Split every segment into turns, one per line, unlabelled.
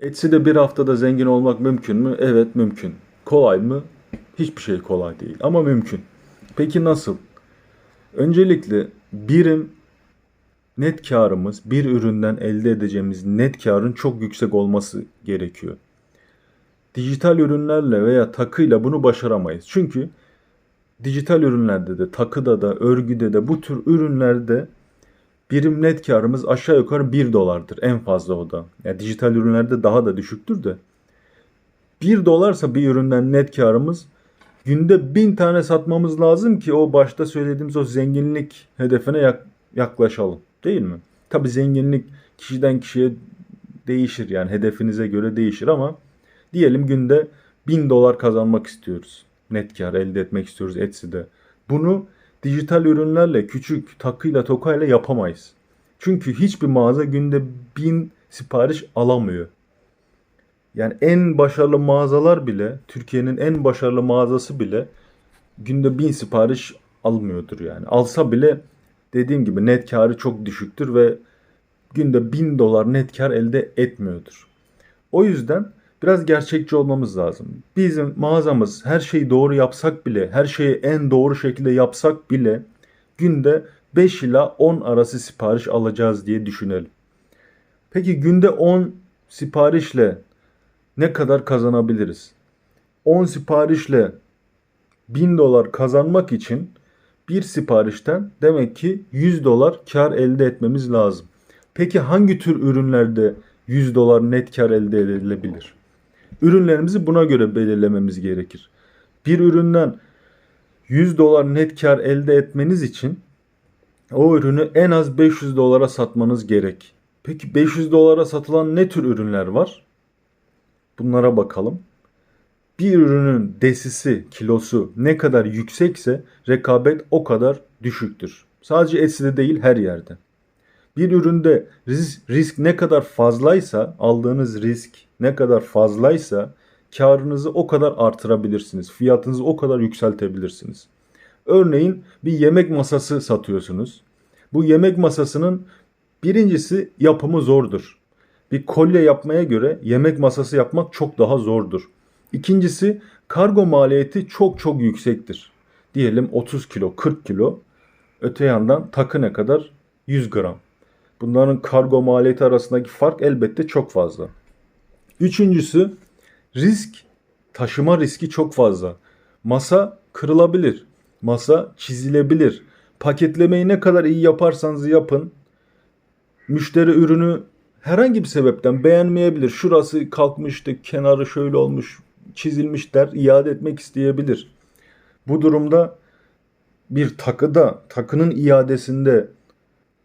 Etsy'de bir haftada zengin olmak mümkün mü? Evet mümkün. Kolay mı? Hiçbir şey kolay değil ama mümkün. Peki nasıl? Öncelikle birim net karımız, bir üründen elde edeceğimiz net karın çok yüksek olması gerekiyor. Dijital ürünlerle veya takıyla bunu başaramayız. Çünkü dijital ürünlerde de, takıda da, örgüde de bu tür ürünlerde birim net karımız aşağı yukarı 1 dolardır en fazla o da. Yani dijital ürünlerde daha da düşüktür de. 1 dolarsa bir üründen net karımız günde 1000 tane satmamız lazım ki o başta söylediğimiz o zenginlik hedefine yak- yaklaşalım. Değil mi? Tabi zenginlik kişiden kişiye değişir yani hedefinize göre değişir ama diyelim günde 1000 dolar kazanmak istiyoruz. Net kar elde etmek istiyoruz Etsy'de. Bunu dijital ürünlerle, küçük takıyla tokayla yapamayız. Çünkü hiçbir mağaza günde 1000 sipariş alamıyor. Yani en başarılı mağazalar bile, Türkiye'nin en başarılı mağazası bile günde 1000 sipariş almıyordur yani. Alsa bile dediğim gibi net karı çok düşüktür ve günde 1000 dolar net kar elde etmiyordur. O yüzden biraz gerçekçi olmamız lazım. Bizim mağazamız her şeyi doğru yapsak bile, her şeyi en doğru şekilde yapsak bile günde 5 ila 10 arası sipariş alacağız diye düşünelim. Peki günde 10 siparişle ne kadar kazanabiliriz? 10 siparişle 1000 dolar kazanmak için bir siparişten demek ki 100 dolar kar elde etmemiz lazım. Peki hangi tür ürünlerde 100 dolar net kar elde edilebilir? Ürünlerimizi buna göre belirlememiz gerekir. Bir üründen 100 dolar net kar elde etmeniz için o ürünü en az 500 dolara satmanız gerek. Peki 500 dolara satılan ne tür ürünler var? Bunlara bakalım. Bir ürünün desisi, kilosu ne kadar yüksekse rekabet o kadar düşüktür. Sadece Etsy'de değil her yerde. Bir üründe risk, risk ne kadar fazlaysa, aldığınız risk ne kadar fazlaysa karınızı o kadar artırabilirsiniz. Fiyatınızı o kadar yükseltebilirsiniz. Örneğin bir yemek masası satıyorsunuz. Bu yemek masasının birincisi yapımı zordur. Bir kolye yapmaya göre yemek masası yapmak çok daha zordur. İkincisi kargo maliyeti çok çok yüksektir. Diyelim 30 kilo, 40 kilo. Öte yandan takı ne kadar? 100 gram. Bunların kargo maliyeti arasındaki fark elbette çok fazla. Üçüncüsü risk, taşıma riski çok fazla. Masa kırılabilir. Masa çizilebilir. Paketlemeyi ne kadar iyi yaparsanız yapın. Müşteri ürünü herhangi bir sebepten beğenmeyebilir. Şurası kalkmıştı, kenarı şöyle olmuş, çizilmiş der, iade etmek isteyebilir. Bu durumda bir takıda, takının iadesinde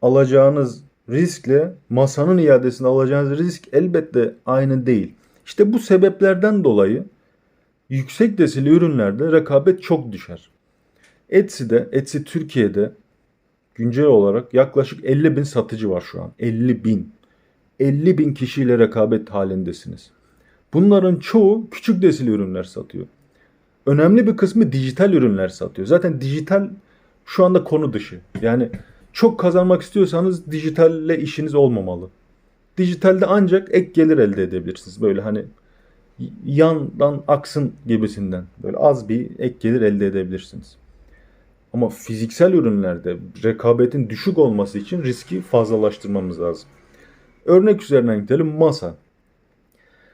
alacağınız riskle masanın iadesinde alacağınız risk elbette aynı değil. İşte bu sebeplerden dolayı yüksek desili ürünlerde rekabet çok düşer. Etsy'de, Etsy Türkiye'de güncel olarak yaklaşık 50 bin satıcı var şu an. 50 bin. 50 bin kişiyle rekabet halindesiniz. Bunların çoğu küçük desili ürünler satıyor. Önemli bir kısmı dijital ürünler satıyor. Zaten dijital şu anda konu dışı. Yani çok kazanmak istiyorsanız dijitalle işiniz olmamalı. Dijitalde ancak ek gelir elde edebilirsiniz. Böyle hani yandan aksın gibisinden. Böyle az bir ek gelir elde edebilirsiniz. Ama fiziksel ürünlerde rekabetin düşük olması için riski fazlalaştırmamız lazım. Örnek üzerinden gidelim masa.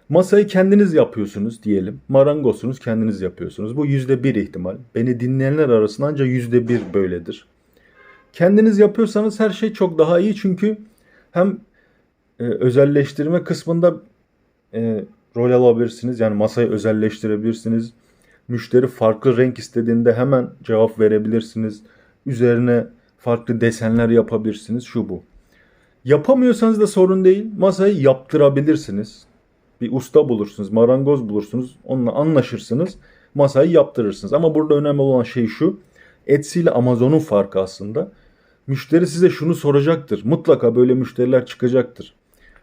Masayı kendiniz yapıyorsunuz diyelim. Marangozsunuz kendiniz yapıyorsunuz. Bu yüzde bir ihtimal. Beni dinleyenler arasında ancak yüzde bir böyledir. Kendiniz yapıyorsanız her şey çok daha iyi çünkü hem e, özelleştirme kısmında e, rol alabilirsiniz. Yani masayı özelleştirebilirsiniz. Müşteri farklı renk istediğinde hemen cevap verebilirsiniz. Üzerine farklı desenler yapabilirsiniz. Şu bu. Yapamıyorsanız da sorun değil. Masayı yaptırabilirsiniz. Bir usta bulursunuz, marangoz bulursunuz. Onunla anlaşırsınız. Masayı yaptırırsınız. Ama burada önemli olan şey şu. Etsy ile Amazon'un farkı aslında. Müşteri size şunu soracaktır. Mutlaka böyle müşteriler çıkacaktır.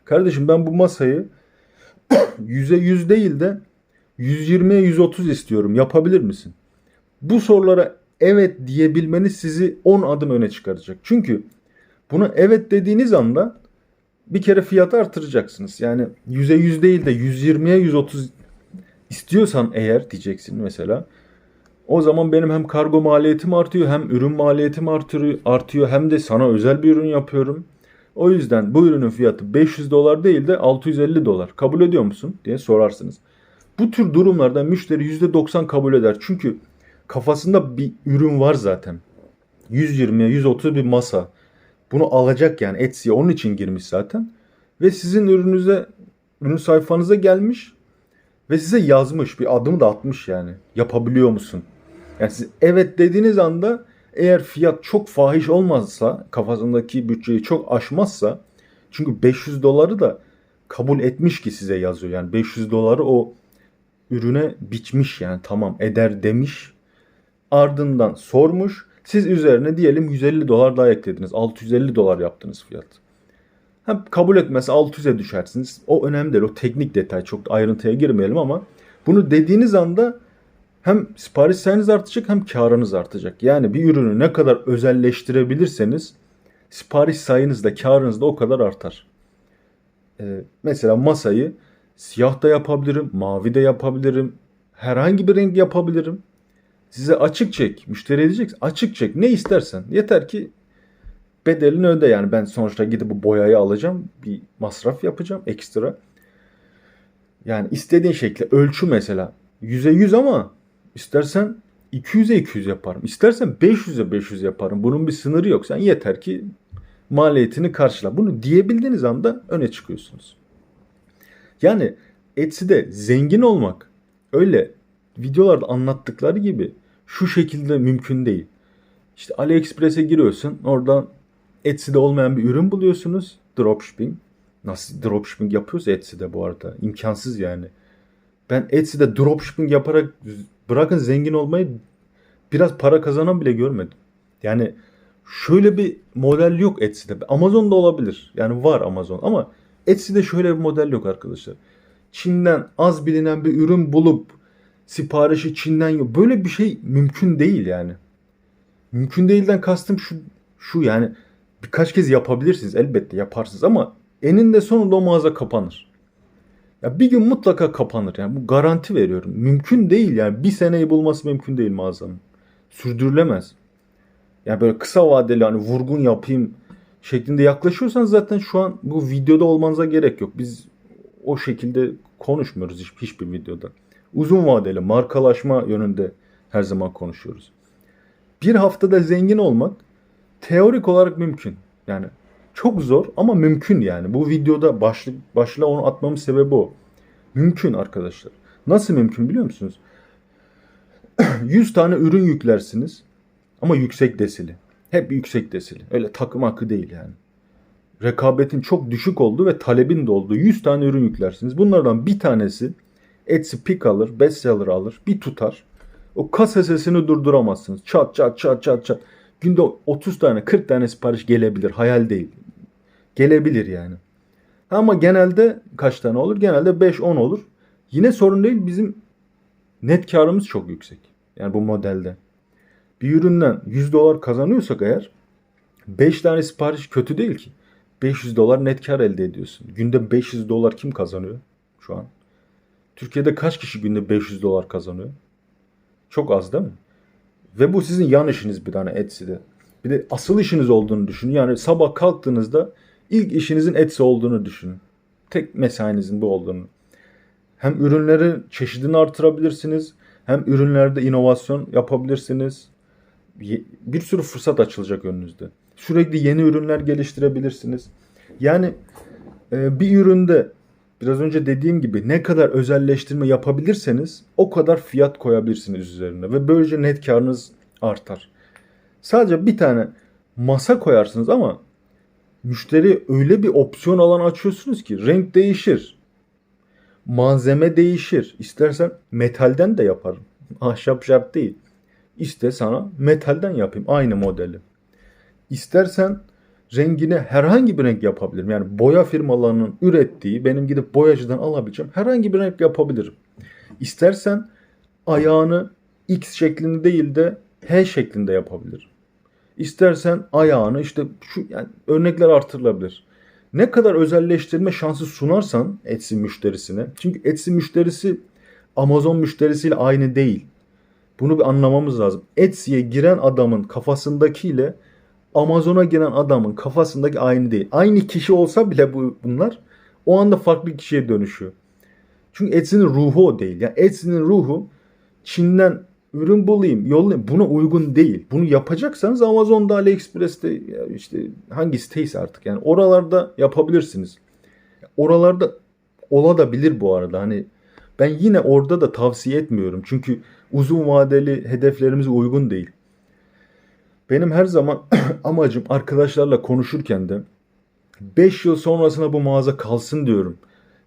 Kardeşim ben bu masayı 100'e 100 değil de 120'ye 130 istiyorum. Yapabilir misin? Bu sorulara evet diyebilmeniz sizi 10 adım öne çıkaracak. Çünkü buna evet dediğiniz anda bir kere fiyatı artıracaksınız. Yani 100'e 100 değil de 120'ye 130 istiyorsan eğer diyeceksin mesela. O zaman benim hem kargo maliyetim artıyor hem ürün maliyetim artıyor, artıyor hem de sana özel bir ürün yapıyorum. O yüzden bu ürünün fiyatı 500 dolar değil de 650 dolar. Kabul ediyor musun diye sorarsınız. Bu tür durumlarda müşteri %90 kabul eder. Çünkü kafasında bir ürün var zaten. 120'ye 130 bir masa. Bunu alacak yani Etsy'ye onun için girmiş zaten. Ve sizin ürününüze, ürün sayfanıza gelmiş ve size yazmış bir adım da atmış yani. Yapabiliyor musun? Yani siz evet dediğiniz anda eğer fiyat çok fahiş olmazsa kafasındaki bütçeyi çok aşmazsa çünkü 500 doları da kabul etmiş ki size yazıyor. Yani 500 doları o ürüne biçmiş yani tamam eder demiş. Ardından sormuş. Siz üzerine diyelim 150 dolar daha eklediniz. 650 dolar yaptınız fiyat. Hem kabul etmezse 600'e düşersiniz. O önemli değil. O teknik detay. Çok ayrıntıya girmeyelim ama bunu dediğiniz anda hem sipariş sayınız artacak hem karınız artacak. Yani bir ürünü ne kadar özelleştirebilirseniz sipariş sayınız da karınız da o kadar artar. Ee, mesela masayı siyah da yapabilirim, mavi de yapabilirim, herhangi bir renk yapabilirim. Size açık çek, müşteri diyecek açık çek ne istersen. Yeter ki bedelini öde yani ben sonuçta gidip bu boyayı alacağım bir masraf yapacağım ekstra. Yani istediğin şekilde ölçü mesela 100'e 100 ama istersen 200'e 200 yaparım. İstersen 500'e 500 yaparım. Bunun bir sınırı yok. Sen yeter ki maliyetini karşıla. Bunu diyebildiğiniz anda öne çıkıyorsunuz. Yani Etsy'de zengin olmak öyle videolarda anlattıkları gibi şu şekilde mümkün değil. İşte AliExpress'e giriyorsun. Oradan Etsy'de olmayan bir ürün buluyorsunuz. Dropshipping. Nasıl dropshipping yapıyoruz Etsy'de bu arada? İmkansız yani. Ben Etsy'de dropshipping yaparak bırakın zengin olmayı biraz para kazanan bile görmedim. Yani şöyle bir model yok Etsy'de. Amazon'da olabilir. Yani var Amazon ama Etsy'de şöyle bir model yok arkadaşlar. Çin'den az bilinen bir ürün bulup siparişi Çin'den yok. Böyle bir şey mümkün değil yani. Mümkün değilden kastım şu şu yani birkaç kez yapabilirsiniz elbette yaparsınız ama eninde sonunda o mağaza kapanır. Ya bir gün mutlaka kapanır yani bu garanti veriyorum. Mümkün değil yani bir seneyi bulması mümkün değil mağazanın. Sürdürülemez. Yani böyle kısa vadeli hani vurgun yapayım şeklinde yaklaşıyorsan zaten şu an bu videoda olmanıza gerek yok. Biz o şekilde konuşmuyoruz hiç, hiçbir videoda. Uzun vadeli markalaşma yönünde her zaman konuşuyoruz. Bir haftada zengin olmak teorik olarak mümkün. Yani çok zor ama mümkün yani. Bu videoda başlık başlığa onu atmamın sebebi o. Mümkün arkadaşlar. Nasıl mümkün biliyor musunuz? 100 tane ürün yüklersiniz ama yüksek desili. Hep yüksek desili. Öyle takım hakkı değil yani. Rekabetin çok düşük olduğu ve talebin de olduğu 100 tane ürün yüklersiniz. Bunlardan bir tanesi Etsy pick alır, bestseller alır, bir tutar. O kasa sesini durduramazsınız. Çat çat çat çat çat. Günde 30 tane 40 tane sipariş gelebilir. Hayal değil. Gelebilir yani. Ama genelde kaç tane olur? Genelde 5-10 olur. Yine sorun değil bizim net karımız çok yüksek. Yani bu modelde. Bir üründen 100 dolar kazanıyorsak eğer 5 tane sipariş kötü değil ki. 500 dolar net kar elde ediyorsun. Günde 500 dolar kim kazanıyor şu an? Türkiye'de kaç kişi günde 500 dolar kazanıyor? Çok az değil mi? Ve bu sizin yan işiniz bir tane Etsy'de. Bir de asıl işiniz olduğunu düşünün. Yani sabah kalktığınızda ilk işinizin Etsy olduğunu düşünün. Tek mesainizin bu olduğunu. Hem ürünlerin çeşidini artırabilirsiniz. Hem ürünlerde inovasyon yapabilirsiniz. Bir sürü fırsat açılacak önünüzde. Sürekli yeni ürünler geliştirebilirsiniz. Yani e, bir üründe biraz önce dediğim gibi ne kadar özelleştirme yapabilirseniz o kadar fiyat koyabilirsiniz üzerine ve böylece net karınız artar. Sadece bir tane masa koyarsınız ama müşteri öyle bir opsiyon alan açıyorsunuz ki renk değişir. Malzeme değişir. İstersen metalden de yaparım. Ahşap şart değil. İste sana metalden yapayım aynı modeli. İstersen rengine herhangi bir renk yapabilirim. Yani boya firmalarının ürettiği benim gidip boyacıdan alabileceğim herhangi bir renk yapabilirim. İstersen ayağını X şeklinde değil de H şeklinde yapabilirim. İstersen ayağını işte şu yani örnekler artırılabilir. ne kadar özelleştirme şansı sunarsan Etsy müşterisine. Çünkü Etsy müşterisi Amazon müşterisiyle aynı değil. Bunu bir anlamamız lazım. Etsy'ye giren adamın kafasındakiyle Amazon'a giren adamın kafasındaki aynı değil. Aynı kişi olsa bile bu bunlar o anda farklı kişiye dönüşüyor. Çünkü Etsy'nin ruhu o değil. Yani Etsy'nin ruhu Çin'den ürün bulayım, yollayayım. Buna uygun değil. Bunu yapacaksanız Amazon'da, AliExpress'te işte hangi siteyse artık yani oralarda yapabilirsiniz. Oralarda ola da bilir bu arada. Hani ben yine orada da tavsiye etmiyorum. Çünkü uzun vadeli hedeflerimize uygun değil. Benim her zaman amacım arkadaşlarla konuşurken de 5 yıl sonrasına bu mağaza kalsın diyorum.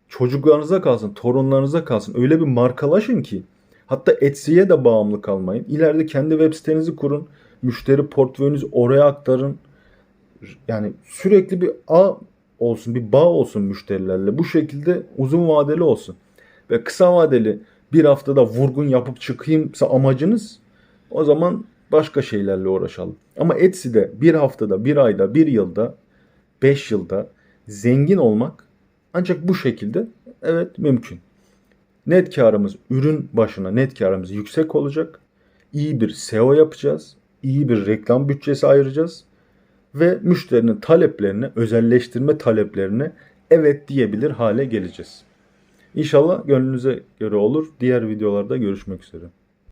Çocuklarınıza kalsın, torunlarınıza kalsın. Öyle bir markalaşın ki hatta Etsy'ye de bağımlı kalmayın. İleride kendi web sitenizi kurun. Müşteri portföyünüzü oraya aktarın. Yani sürekli bir ağ olsun, bir bağ olsun müşterilerle. Bu şekilde uzun vadeli olsun. Ve kısa vadeli bir haftada vurgun yapıp çıkayımsa amacınız o zaman başka şeylerle uğraşalım. Ama Etsy'de bir haftada, bir ayda, bir yılda, beş yılda zengin olmak ancak bu şekilde evet mümkün. Net karımız ürün başına net karımız yüksek olacak. İyi bir SEO yapacağız. iyi bir reklam bütçesi ayıracağız. Ve müşterinin taleplerine, özelleştirme taleplerine evet diyebilir hale geleceğiz. İnşallah gönlünüze göre olur. Diğer videolarda görüşmek üzere.